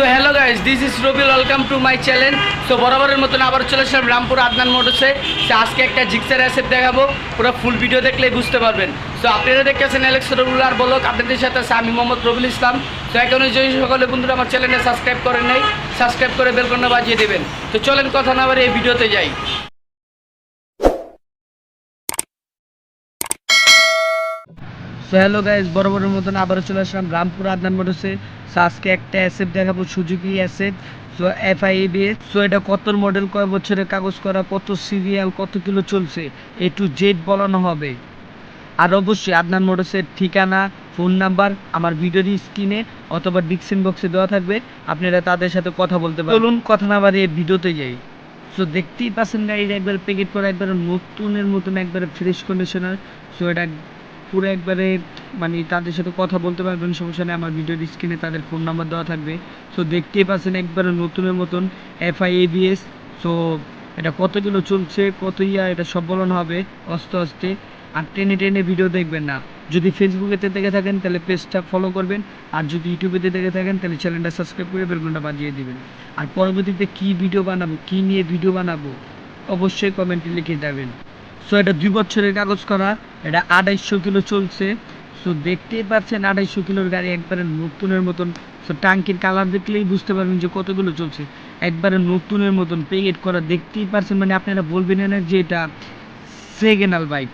So hello guys this is Robi welcome to my channel so বরাবরের মতন আবার চলে আসলাম রামপুর আদনান মোটরসে। সে আজকে একটা জিক্সার অ্যাসেপ দেখাবো। পুরো ফুল ভিডিও দেখলে বুঝতে পারবেন। সো আপনারা দেখতেছেন অ্যালেক্স রবুল আর বলক আপনাদের সাথে আছে আমি মোহাম্মদ রবিল ইসলাম। তো এখন যদি সকলে বন্ধুরা আমার চ্যানেলে সাবস্ক্রাইব করেন নাই সাবস্ক্রাইব করে বেলকন্না বাজিয়ে দেবেন। তো চলেন কথা না বাড়ি এই ভিডিওতে যাই। সো হ্যালো গাইজ বরাবরের মতন আবারও চলে আসলাম রামপুর আদনান মোটরসে। সো আজকে একটা অ্যাসেট দেখাবো Suzuki SF so FI ABS so এটা কত মডেল কয় বছরের কাগজ করা, কত সিরিয়াল কত কিলো চলছে এ টু জেড বলানো হবে। আর অবশ্যই আদনান মোটরসের ঠিকানা ফোন নাম্বার আমার ভিডিওর স্ক্রিনে অথবা ডিসক্রিপশন বক্সে দেওয়া থাকবে। আপনারা তাদের সাথে কথা বলতে পারেন চলুন কথা না বাড়িয়ে ভিডিওতে যাই। সো দেখতেই পাচ্ছেন গাড়ির একবার প্যাকেট করা একবারে নতুনের মতন একবারে ফ্রেশ কন্ডিশনার সো এটা পুরো একবারে মানে তাদের সাথে কথা বলতে পারবেন, সমস্যা নেই। আমার ভিডিওর স্ক্রিনে তাদের ফোন নাম্বার দেওয়া থাকবে। সো দেখতেই পাচ্ছেন একবারে নতুনের মতন এফআইএবিএস সো এটা কত কিলো চলছে, কত ইয়া, এটা সব বলানো হবে আস্তে আস্তে। আর টেনে টেনে ভিডিও দেখবেন না। যদি ফেসবুকেতে দেখে থাকেন, তাহলে পেজটা ফলো করবেন। আর যদি ইউটিউবেতে দেখে থাকেন, তাহলে চ্যানেলটা সাবস্ক্রাইব করে বেলঘন্টা বাজিয়ে দিবেন। আর পরবর্তীতে কি ভিডিও বানাবো, কি নিয়ে ভিডিও বানাবো, অবশ্যই কমেন্টে লিখে দেবেন সো এটা দুই বছরের কাগজ করা, এটা আড়াইশো কিলো চলছে। সো দেখতেই পাচ্ছেন আড়াইশো কিলোর গাড়ি একবারে নতুনের মতন। সো ট্যাঙ্কির কালার দেখলেই বুঝতে পারবেন যে কতগুলো চলছে। একবারে নতুনের মতন পেগেট করা, দেখতেই পাচ্ছেন। মানে আপনারা বলবেন না যে এটা সেকেন্ডাল বাইক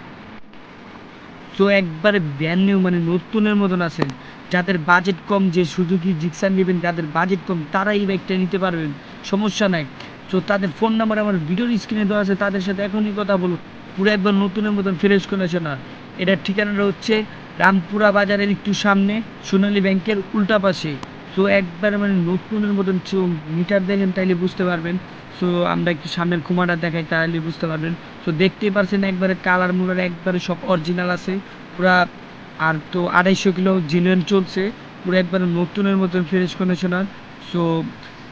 তো একবারে ব্র্যান্ড নিউ মানে নতুনের মতন আছেন। যাদের বাজেট কম, যে সুজুকি জিক্সার নেবেন, যাদের বাজেট কম তারা এই বাইকটা নিতে পারবেন। সমস্যা নাই। তো তাদের ফোন নাম্বার আমার ভিডিওর স্ক্রিনে দেওয়া আছে, তাদের সাথে এখনই কথা বলুন। পুরো একবার নতুনের মতন ফ্রেশ করেছে না। এটার ঠিকানাটা হচ্ছে রামপুরা বাজারের একটু সামনে, সোনালী ব্যাংকের উল্টা পাশে। তো একবারে মানে নতুনের মতন মিটার দেখেন তাইলে বুঝতে পারবেন। সো আমরা একটু সামনের কুমারটা দেখাই তাহলে বুঝতে পারবেন। তো দেখতেই পারছেন একবারে কালার মুলার একবারে সব অরিজিনাল আছে। পুরা আর তো আড়াইশো কিলো জিনুয়ান চলছে। পুরো একবারে নতুনের মতন ফ্রেশ কন্ডিশনার সো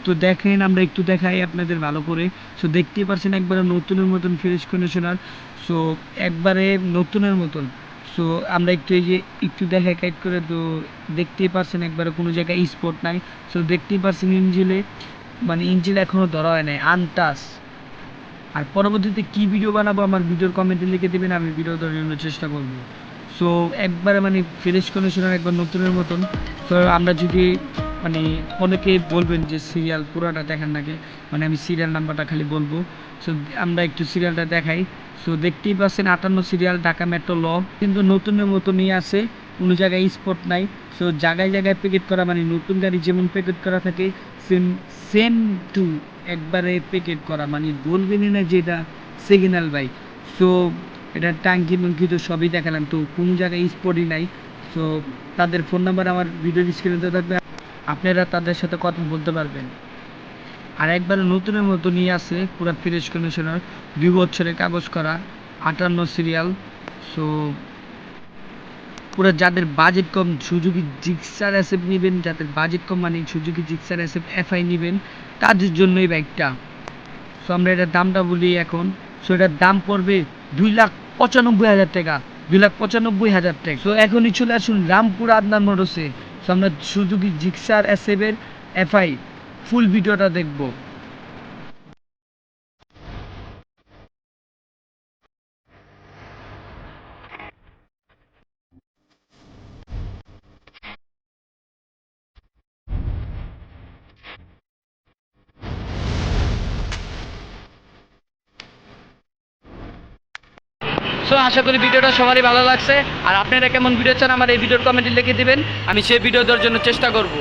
তো দেখেন, আমরা একটু দেখাই আপনাদের ভালো করে। সো দেখতেই পারছেন একবারে নতুনের মতন ফ্রেশ কন্ডিশনার সো একবারে নতুনের মতন। সো আমরা একটু এই যে একটু দেখাই কাইট করে তো দেখতেই পারছেন একবারে কোনো জায়গায় স্পট নাই। সো দেখতেই পারছেন ইঞ্জিলে মানে ইঞ্জিল এখনও ধরা হয় নাই আনটাস আর পরবর্তীতে কি ভিডিও বানাবো আমার ভিডিওর কমেন্টে লিখে দেবেন, আমি ভিডিও ধরে নেওয়ার চেষ্টা করব। সো একবারে মানে ফ্রেশ কন্ডিশনার একবার নতুনের মতন। তো আমরা যদি মানে অনেকে বলবেন যে সিরিয়াল পুরাটা দেখান নাকি মানে আমি সিরিয়াল নাম্বারটা খালি বলব। সো আমরা একটু সিরিয়ালটা দেখাই। সো দেখতেই পাচ্ছেন আটান্ন সিরিয়াল ঢাকা মেট্রো ল কিন্তু নতুনের মতনই আছে, কোনো জায়গায় স্পট নাই। সো জায়গায় জায়গায় প্যাকেট করা মানে নতুন গাড়ি যেমন প্যাকেট করা থাকে সেম সেম টু একবারে প্যাকেট করা মানে বলবেনই না যে এটা সিগন্যাল বাইক সো এটা ট্যাঙ্কি মুঙ্কি তো সবই দেখালাম, তো কোন জায়গায় স্পটই নাই। সো তাদের ফোন নাম্বার আমার ভিডিও স্ক্রিনে থাকবে। আপনারা তাদের সাথে কথা বলতে পারবেন। আর একবার নতুনের মতো নিয়ে আসে পুরো ফ্রেশ কন্ডিশনার, দুই বছরের কাগজ করা, আটান্ন সিরিয়াল। সো পুরো যাদের বাজেট কম, সুজুকি জিক্সার অ্যাসেপ নেবেন, যাদের বাজেট কম মানে সুজুকি জিক্সার অ্যাসেপ এফআই নেবেন, তাদের জন্য এই বাইকটা সো আমরা এটার দামটা বলি এখন। সো এটার দাম পড়বে দুই লাখ পঁচানব্বই হাজার টাকা, দুই লাখ পঁচানব্বই হাজার টাকা। সো এখনই চলে আসুন রামপুর আদনান মোটরসে। সো আমরা সুজুকি জিক্সার অ্যাসেপের এফআই ফুল ভিডিওটা দেখব। সো আশা করি ভিডিওটা সবারই ভালো লাগছে। আর আপনারা কেমন ভিডিও চান, আমার এই ভিডিওর কমেন্টে লিখে দিবেন। আমি সেই ভিডিও দেওয়ার জন্য চেষ্টা করব।